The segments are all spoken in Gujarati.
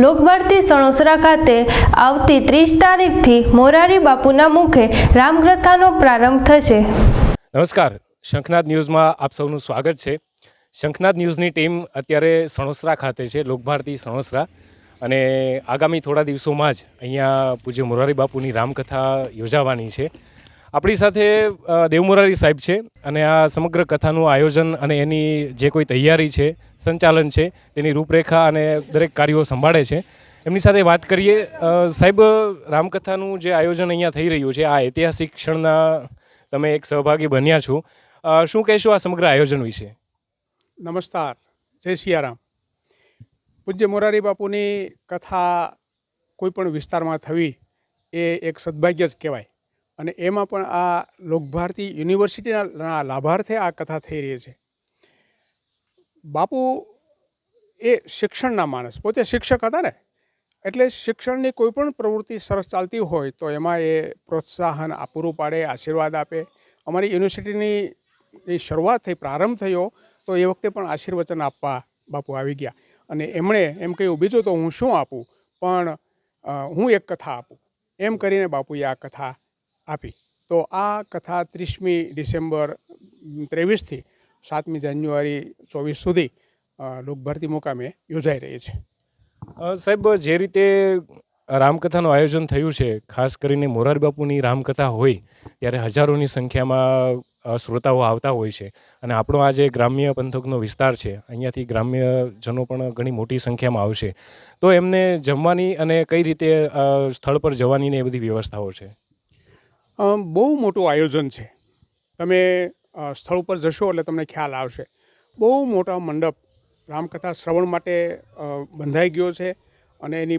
લોકભારતી સણોસરા ખાતે આવતી ત્રીસ તારીખથી મોરારી બાપુના મુખે રામકથાનો પ્રારંભ થશે. નમસ્કાર. શંખનાદ ન્યૂઝમાં આપ સૌનું સ્વાગત છે. શંખનાદ ન્યૂઝની ટીમ અત્યારે સણોસરા ખાતે છે, લોકભારતી સણોસરા. અને આગામી થોડા દિવસોમાં જ અહીંયા પૂજ્ય મોરારી બાપુની રામકથા યોજાવાની છે. આપણી સાથે અ, દેવ મોરારી સાહેબ છે અને આ સમગ્ર કથાનું આયોજન અને એની જે કોઈ તૈયારી છે સંચાલન છે તેની રૂપરેખા અને દરેક કાર્યો સંભાળે છે. એમની સાથે વાત કરીએ સાહેબ રામકથાનું જે આયોજન અહીંયા થઈ રહ્યું છે આ ઐતિહાસિક ક્ષણના તમે એક સહભાગી બન્યા છો. શું કહેશો આ સમગ્ર આયોજન વિશે? નમસ્કાર. જય સિયારામ. પૂજ્ય મોરારી બાપુની કથા કોઈ પણ વિસ્તારમાં થવી એ એક સદભાગ્ય જ કહેવાય. અને એમાં પણ આ લોકભારતી યુનિવર્સિટીના લાભાર્થે આ કથા થઈ રહી છે. બાપુ એ શિક્ષણના માણસ, પોતે શિક્ષક હતા ને, એટલે શિક્ષણની કોઈ પણ પ્રવૃત્તિ સરસ ચાલતી હોય તો એમાં એ પ્રોત્સાહન પૂરું પાડે, આશીર્વાદ આપે. અમારી યુનિવર્સિટીની શરૂઆત થઈ, પ્રારંભ થયો તો એ વખતે પણ આશીર્વચન આપવા બાપુ આવી ગયા. અને એમણે એમ કહ્યું, બીજું તો હું શું આપું? પણ હું એક કથા આપું. એમ કરીને બાપુએ આ કથા આપી. તો આ કથા ત્રીસમી ડિસેમ્બર ત્રેવીસથી સાતમી જાન્યુઆરી ચોવીસ સુધી લોકભારતી મુકામે યોજાઈ રહી છે. સાહેબ, જે રીતે રામકથાનું આયોજન થયું છે, ખાસ કરીને મોરારી બાપુની રામકથા હોય, ત્યારે હજારોની સંખ્યામાં શ્રોતાઓ આવતા હોય છે. અને આપણો આ જે ગ્રામ્ય પંથકનો વિસ્તાર છે, અહીંયાથી ગ્રામ્યજનો પણ ઘણી મોટી સંખ્યામાં આવશે. તો એમને જમવાની અને કઈ રીતે સ્થળ પર જવાની ને એ બધી વ્યવસ્થાઓ છે? બહુ મોટું આયોજન છે. તમે સ્થળ ઉપર જશો એટલે તમને ખ્યાલ આવશે. બહુ મોટા મંડપ રામકથા શ્રવણ માટે બંધાઈ ગયો છે અને એની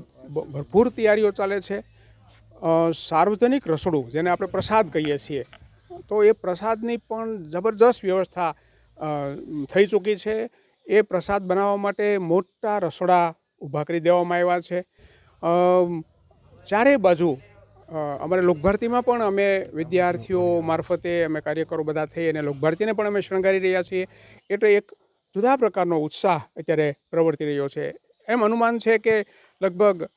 ભરપૂર તૈયારીઓ ચાલે છે. સાર્વજનિક રસોડું જેને આપણે પ્રસાદ કહીએ છીએ. તો એ પ્રસાદની પણ જબરજસ્ત વ્યવસ્થા થઈ ચૂકી છે. એ પ્રસાદ બનાવવા માટે મોટા રસોડા ઊભા કરી દેવામાં આવ્યા છે. ચારે બાજુ અમારે લોકભારતીમાં પણ અમે વિદ્યાર્થીઓ મારફતે અમે કાર્યકરો બધા થઈ અને લોકભારતીને પણ અમે શણગારી રહ્યા છીએ. એટલે એક જુદા પ્રકારનો ઉત્સાહ અત્યારે પ્રવર્તી રહ્યો છે. એમ અનુમાન છે કે લગભગ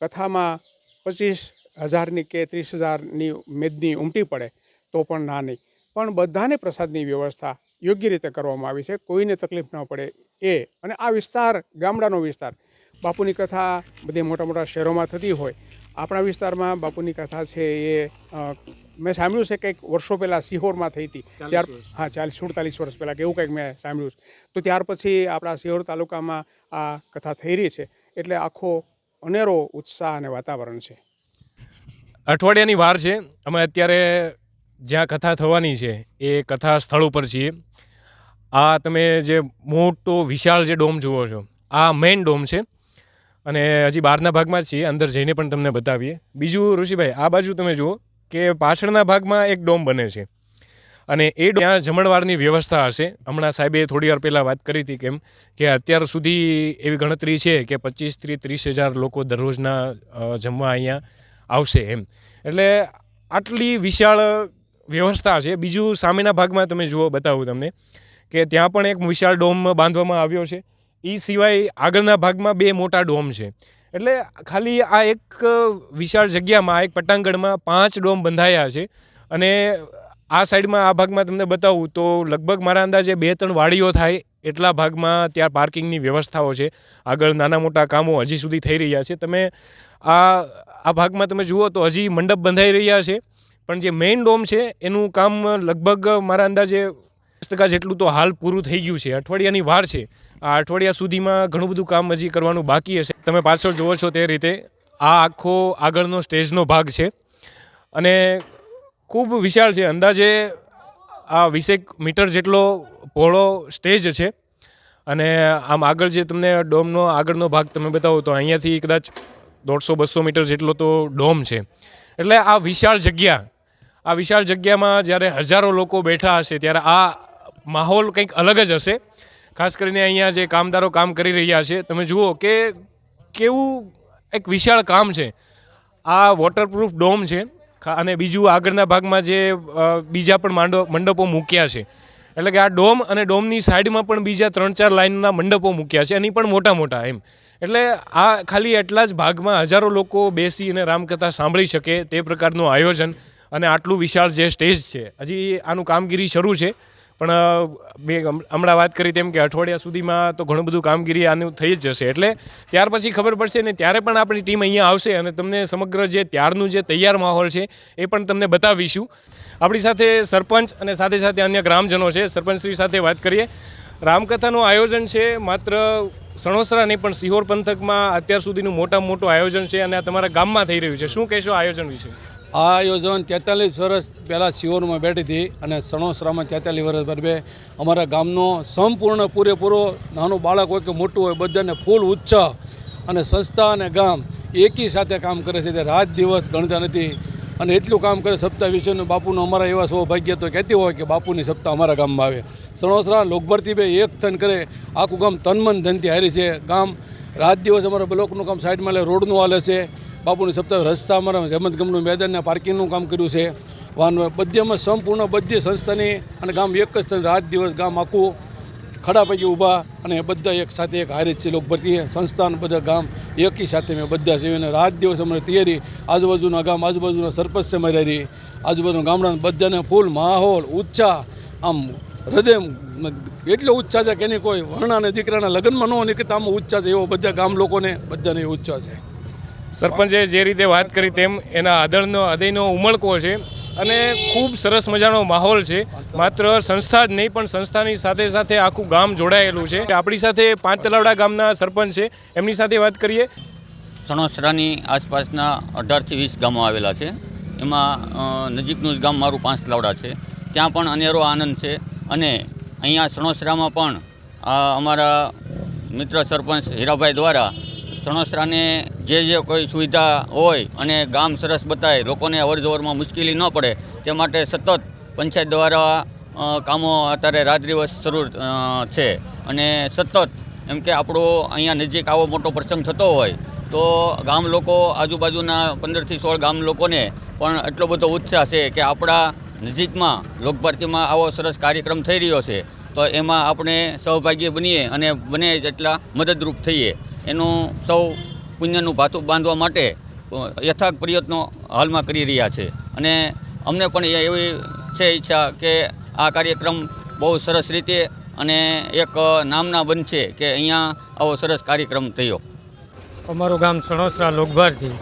કથામાં પચીસ હજારની કે ત્રીસ હજારની મેદની ઉમટી પડે તો પણ ના નહીં. પણ બધાને પ્રસાદની વ્યવસ્થા યોગ્ય રીતે કરવામાં આવી છે. કોઈને તકલીફ ન પડે એ. અને આ વિસ્તાર ગામડાનો વિસ્તાર. બાપુની કથા બધી મોટા મોટા શહેરોમાં થતી હોય. આપણા વિસ્તારમાં બાપુની કથા છે એ મેં સાંભળ્યું છે કંઈક વર્ષો પહેલાં સિહોરમાં થઈ હતી. ત્યાર હા ચાલીસ સુડતાલીસ વર્ષ પહેલાં કે એવું કંઈક મેં સાંભળ્યું છે. તો ત્યાર પછી આપણા સિહોર તાલુકામાં આ કથા થઈ રહી છે. એટલે આખો અનેરો ઉત્સાહ અને વાતાવરણ છે. અઠવાડિયાની વાર છે. અમે અત્યારે જ્યાં કથા થવાની છે એ કથા સ્થળ ઉપર છીએ. આ તમે જે મોટો વિશાળ જે ડોમ જુઓ છો આ મેઇન ડોમ છે. અને હજી બહારના ભાગમાં જ છીએ, અંદર જઈને પણ તમને બતાવીએ. બીજું, ઋષિભાઈ, આ બાજુ તમે જુઓ કે પાછળના ભાગમાં એક ડોમ બને છે. અને એ ત્યાં જમણવારની વ્યવસ્થા હશે. હમણાં સાહેબે થોડી વાર પહેલાં વાત કરી હતી કેમ કે અત્યાર સુધી એવી ગણતરી છે કે પચીસથી ત્રીસ હજાર લોકો દરરોજના જમવા અહીંયા આવશે એમ. એટલે આટલી વિશાળ વ્યવસ્થા છે. બીજું સામેના ભાગમાં તમે જુઓ, બતાવું તમને કે ત્યાં પણ એક વિશાળ ડોમ બાંધવામાં આવ્યો છે. એ સિવાય આગળના ભાગમાં બે મોટા ડોમ છે. એટલે ખાલી આ એક વિશાળ જગ્યામાં એક પટાંગણમાં પાંચ ડોમ બંધાયા છે. અને આ સાઈડમાં, આ ભાગમાં તમને બતાવું તો લગભગ મારા અંદાજે બે ત્રણ વાડીઓ થાય એટલા ભાગમાં ત્યાં પાર્કિંગની વ્યવસ્થાઓ છે. આગળ નાના મોટા કામો હજી સુધી થઈ રહ્યા છે. તમે આ આ ભાગમાં તમે જુઓ તો હજી મંડપ બંધાઈ રહ્યા છે. પણ જે મેઇન ડોમ છે, એનું કામ લગભગ મારા અંદાજે ટકા જેટલું તો હાલ પૂરું થઈ ગયું છે. અઠવાડિયાની વાર છે. આ અઠવાડિયા સુધીમાં ઘણું બધું કામ હજી કરવાનું બાકી હશે. તમે પાછળ જુઓ છો તે રીતે આ આખો આગળનો સ્ટેજનો ભાગ છે. અને ખૂબ વિશાળ છે. અંદાજે આ વીસેક મીટર જેટલો પહોળો સ્ટેજ છે. અને આમ આગળ જે તમને ડોમનો આગળનો ભાગ તમે બતાવો તો અહીંયાથી કદાચ દોઢસો બસો મીટર જેટલો તો ડોમ છે. એટલે આ વિશાળ જગ્યા, આ વિશાળ જગ્યામાં જ્યારે હજારો લોકો બેઠા હશે ત્યારે આ માહોલ કંઈક અલગ જ હશે. ખાસ કરીને અહીંયા જે કામદારો કામ કરી રહ્યા છે, તમે જુઓ કે કેવું એક વિશાળ કામ છે. આ વોટરપ્રૂફ ડોમ છે અને બીજું આગળના ભાગમાં જે બીજા પણ માંડો, મંડપો મૂક્યા છે. એટલે કે આ ડોમ અને ડોમની સાઈડમાં પણ બીજા ત્રણ ચાર લાઇનના મંડપો મૂક્યા છે, એની પણ મોટા મોટા એમ. એટલે આ ખાલી એટલા જ ભાગમાં હજારો લોકો બેસી અને રામકથા સાંભળી શકે તે પ્રકારનું આયોજન અને આટલું વિશાળ જે સ્ટેજ છે. હજી આનું કામગીરી શરૂ છે. પણ મેં હમણાં વાત કરી તેમ કે અઠવાડિયા સુધીમાં તો ઘણું બધું કામગીરી આનું થઈ જ જશે. એટલે ત્યાર પછી ખબર પડશે ને ત્યારે પણ આપણી ટીમ અહીંયા આવશે અને તમને સમગ્ર જે ત્યારનું જે તૈયાર માહોલ છે એ પણ તમને બતાવીશું. આપણી સાથે સરપંચ અને સાથે સાથે અન્ય ગ્રામજનો છે. સરપંચશ્રી સાથે વાત કરીએ. રામકથાનું આયોજન છે, માત્ર સણોસરા નહીં પણ સિહોર પંથકમાં અત્યાર સુધીનું મોટામાં મોટું આયોજન છે અને આ તમારા ગામમાં થઈ રહ્યું છે. શું કહેશો આયોજન વિશે? આ આયોજન તેતાલીસ વર્ષ પહેલાં શિવરમાં બેઠી હતી અને સણોસરામાં તેતાલીસ વર્ષ પર અમારા ગામનો સંપૂર્ણ પૂરેપૂરો નાનું બાળક હોય કે મોટું હોય, બધાને ફૂલ ઉત્સાહ અને સંસ્થા અને ગામ એકી સાથે કામ કરે છે. તે રાત દિવસ ગણતા નથી અને એટલું કામ કરે સપ્તાહ વિશેનું બાપુનું અમારા એવા સૌભાગ્ય તો કહેતી હોય કે બાપુની સપ્તાહ અમારા ગામમાં આવે. સણોસરા લોકભરતી બે એક થન કરે, આખું ગામ તનમન ધનથી હારી છે. ગામ રાત દિવસ અમારા બ્લોકનું કામ સાઈડમાં લે, રોડનું હાલે છે. બાપુની સપ્તાહ રસ્તા અમારા રમતગમનું મેદાનને પાર્કિંગનું કામ કર્યું છે. વાહન બધેમાં સંપૂર્ણ બધી સંસ્થાની અને ગામ એક જ રાત દિવસ ગામ આખું ખડા પૈકી ઊભા અને બધા એક સાથે એક હારે છે લોકભરતી સંસ્થાન બધા ગામ એકી સાથે મેં બધા છે અને રાત દિવસ અમારી તૈયારી. આજુબાજુના ગામ, આજુબાજુના સરપંચ છે મારી હારી. આજુબાજુના ગામડાના બધાને ફૂલ માહોલ, ઉત્સાહ. આમ હૃદય એટલો ઉત્સાહ છે કે એની કોઈ વર્ણા અને દીકરાના લગ્નમાં ન નીકળતા, આમ ઉત્સાહ છે એવો બધા ગામ લોકોને બધાને એ છે. સરપંચે જે રીતે વાત કરી તેમ એના આદળનો હૃદયનો ઉમળકો છે અને ખૂબ સરસ મજાનો માહોલ છે. માત્ર સંસ્થા જ નહીં, પણ સંસ્થાની સાથે સાથે આખું ગામ જોડાયેલું છે. આપણી સાથે પાંચ તલાવડા ગામના સરપંચ છે. એમની સાથે વાત કરીએ. સણોસરાની આસપાસના અઢારથી વીસ ગામો આવેલા છે. એમાં નજીકનું જ ગામ મારું પાંચ તલાવડા છે. ત્યાં પણ અનેરો આનંદ છે અને અહીંયા સણોસરામાં પણ અમારા મિત્ર સરપંચ હીરાભાઈ દ્વારા સણોસરાને જે જે કોઈ સુવિધા હોય અને ગામ સરસ બતાવે લોકોને અવરજવરમાં મુશ્કેલી ન પડે, તે માટે સતત પંચાયત દ્વારા કામો અત્યારે રાત દિવસ શરૂ છે. અને સતત, એમ કે આપણો અહીંયા નજીક આવો મોટો પ્રસંગ થતો હોય, તો ગામ લોકો, આજુબાજુના પંદરથી સોળ ગામ લોકોને પણ એટલો બધો ઉત્સાહ છે કે આપણા નજીકમાં લોકભારતીમાં આવો સરસ કાર્યક્રમ થઈ રહ્યો છે, તો એમાં આપણે સહભાગી બનીએ અને બને જેટલા મદદરૂપ થઈએ. એનું સૌ પુણ્યનું ભાતું બાંધવા માટે યથાર્થ પ્રયત્નો હાલમાં કરી રહ્યા છે. અને અમને પણ એવી છે ઈચ્છા કે આ કાર્યક્રમ બહુ સરસ રીતે અને એક નામના બનશે કે અહીંયા આવો સરસ કાર્યક્રમ થયો. અમારું ગામ સણોસરા, લોકભારથી.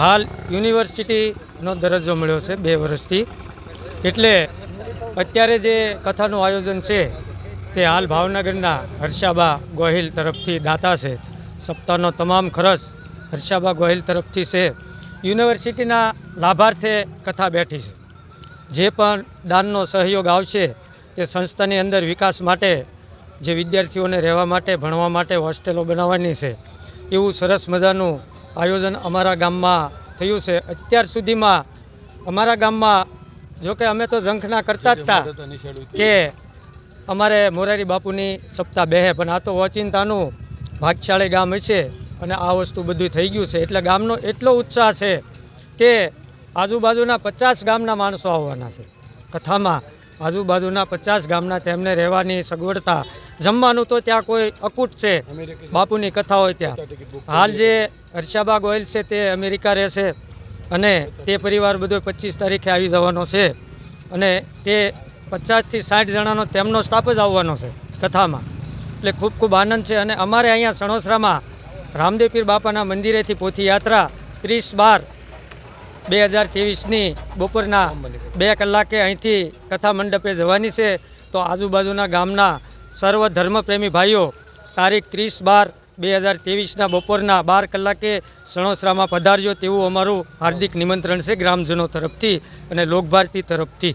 હાલ યુનિવર્સિટીનો દરજ્જો મળ્યો છે બે વર્ષથી. એટલે અત્યારે જે કથાનું આયોજન છે, તે હાલ ભાવનગરના હર્ષાબા ગોહિલ તરફથી દાતા છે. સપ્તાહનો તમામ ખર્ચ હર્ષાબા ગોહિલ તરફથી છે. યુનિવર્સિટીના લાભાર્થે કથા બેઠી છે. જે પણ દાનનો સહયોગ આવશે તે સંસ્થાની અંદર વિકાસ માટે જે વિદ્યાર્થીઓને રહેવા માટે ભણવા માટે હોસ્ટેલો બનાવવાની છે. એવું સરસ મજાનું આયોજન અમારા ગામમાં થયું છે. અત્યાર સુધીમાં અમારા ગામમાં જો કે અમે તો ઝંખના કરતા જ હતા કે અમારે મોરારી બાપુની સપ્તાહ બેહે પણ આ તો ઓચિંતાનું ભાગશાળી ગામ હશે અને આ વસ્તુ બધું થઈ ગયું છે. એટલે ગામનો એટલો ઉત્સાહ છે કે આજુબાજુના પચાસ ગામના માણસો આવવાના છે. કથામાં આજુબાજુના પચાસ ગામના તેમને રહેવાની સગવડતા જમવાનું તો ત્યાં કોઈ અકૂટ છે. બાપુની કથા હોય ત્યાં. હાલ જે હર્ષાબા ગોયલ છે તે અમેરિકા રહે છે અને તે પરિવાર બધો પચીસ તારીખે આવી જવાનો છે અને તે પચાસથી સાઠ જણાનો તેમનો સ્ટાફ જ આવવાનો છે કથામાં. એટલે ખૂબ ખૂબ આનંદ છે અને અમારે અહીંયા સણોસરામાં રામદેવપીર બાપાના મંદિરેથી પોથી યાત્રા ત્રીસ બાર બે હજાર ત્રેવીસની બપોરના બે કલાકે અહીંથી કથા મંડપે જવાની છે. તો આજુબાજુના ગામના સર્વ ધર્મપ્રેમી ભાઈઓ, તારીખ ત્રીસ બાર બે હજાર ત્રેવીસના બપોરના બાર કલાકે સણોસરામાં પધારજો તેવું અમારું હાર્દિક નિમંત્રણ છે ગ્રામજનો તરફથી અને લોકભારતી તરફથી.